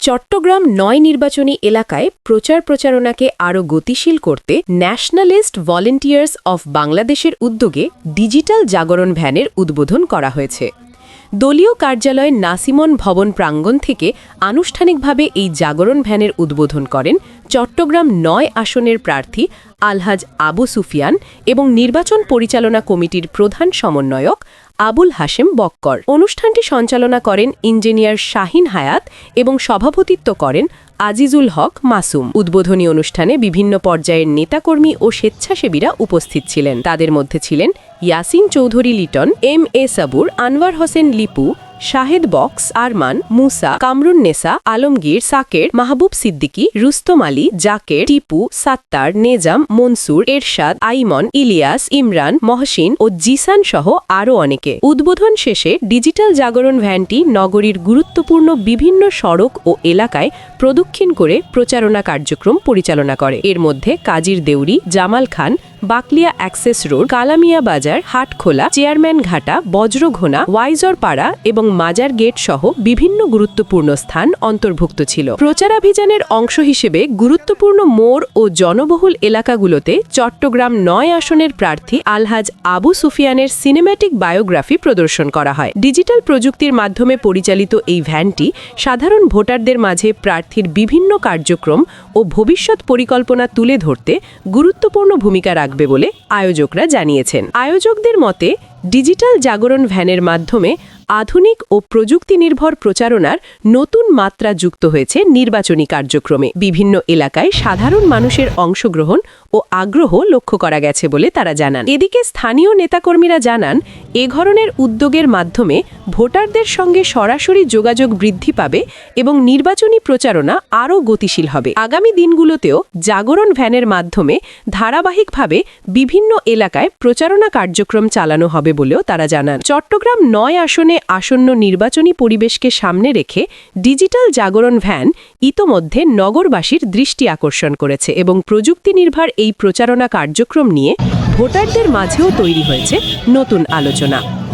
চট্টগ্রাম নয় নির্বাচনী এলাকায় প্রচার প্রচারণাকে আরও গতিশীল করতে ন্যাশনালিস্ট ভলেন্টিয়ার্স অফ বাংলাদেশের উদ্যোগে ডিজিটাল জাগরণ ভ্যানের উদ্বোধন করা হয়েছে। দলীয় কার্যালয় নাসিমন ভবন প্রাঙ্গণ থেকে আনুষ্ঠানিকভাবে এই জাগরণ ভ্যানের উদ্বোধন করেন চট্টগ্রাম নয় আসনের প্রার্থী আলহাজ আবু সুফিয়ান এবং নির্বাচন পরিচালনা কমিটির প্রধান সমন্বয়ক আবুল হাশেম বক্কর। অনুষ্ঠানটি সঞ্চালনা করেন ইঞ্জিনিয়ার শাহিন হায়াত এবং সভাপতিত্ব করেন আজিজুল হক মাসুম। উদ্বোধনী অনুষ্ঠানে বিভিন্ন পর্যায়ের নেতাকর্মী ও স্বেচ্ছাসেবীরা উপস্থিত ছিলেন। তাদের মধ্যে ছিলেন Yasin Chowdhury Liton, M A Sabur Anwar Hossain Lipu Shahed box, Arman, Musa, Kamrun Nessa, Alamgir, Saker, Mahbub Siddiqui, Rustam Ali, Zaker, Tipu, Sattar, Nezam, Mansur, Ershad, আইমন, Ilias, Imran, Mohsin ও জিসান সহ আরও অনেকে। উদ্বোধন শেষে ডিজিটাল জাগরণ ভ্যানটি নগরীর গুরুত্বপূর্ণ বিভিন্ন সড়ক ও এলাকায় প্রদক্ষিণ করে প্রচারণা কার্যক্রম পরিচালনা করে। এর মধ্যে কাজীর Deori, Jamal Khan Baklia access road, Kalamia Bazar, Hatkhola, chairman ঘাটা, বজ্রঘোনা ওয়াইজর পাড়া এবং মাজার গেট সহ বিভিন্ন গুরুত্বপূর্ণ স্থান অন্তর্ভুক্ত ছিল। প্রচারাভিযানের অংশ হিসেবে গুরুত্বপূর্ণ মোড় ও জনবহুল এলাকাগুলোতে চট্টগ্রাম নয় আসনের প্রার্থী আলহাজ আবু সুফিয়ানের সিনেম্যাটিক বায়োগ্রাফি প্রদর্শন করা হয়। ডিজিটাল প্রযুক্তির মাধ্যমে পরিচালিত এই ভ্যানটি সাধারণ ভোটারদের মাঝে প্রার্থীর বিভিন্ন কার্যক্রম ও ভবিষ্যৎ পরিকল্পনা তুলে ধরতে গুরুত্বপূর্ণ ভূমিকা রাখবে বলে আয়োজকরা জানিয়েছেন। আয়োজকদের মতে ডিজিটাল জাগরণ ভ্যানের মাধ্যমে আধুনিক ও প্রযুক্তি নির্ভর প্রচারণার নতুন মাত্রা যুক্ত হয়েছে নির্বাচনী কার্যক্রমে। বিভিন্ন এলাকায় সাধারণ মানুষের অংশগ্রহণ ও আগ্রহ লক্ষ্য করা গেছে বলে তারা জানান। এদিকে স্থানীয় নেতাকর্মীরা জানান, এ ধরনের উদ্যোগের মাধ্যমে ভোটারদের সঙ্গে সরাসরি যোগাযোগ বৃদ্ধি পাবে এবং নির্বাচনী প্রচারণা আরও গতিশীল হবে। আগামী দিনগুলোতেও জাগরণ ভ্যানের মাধ্যমে ধারাবাহিকভাবে বিভিন্ন এলাকায় প্রচারণা কার্যক্রম চালানো হবে বলেও তারা জানান। চট্টগ্রাম নয় আসনে আসন্ন নির্বাচনী পরিবেশকে সামনে রেখে ডিজিটাল জাগরণ ভ্যান ইতোমধ্যে নগরবাসীর দৃষ্টি আকর্ষণ করেছে এবং প্রযুক্তি নির্ভর এই প্রচারণা কার্যক্রম নিয়ে ভোটারদের মাঝেও তৈরি হয়েছে নতুন আলোচনা।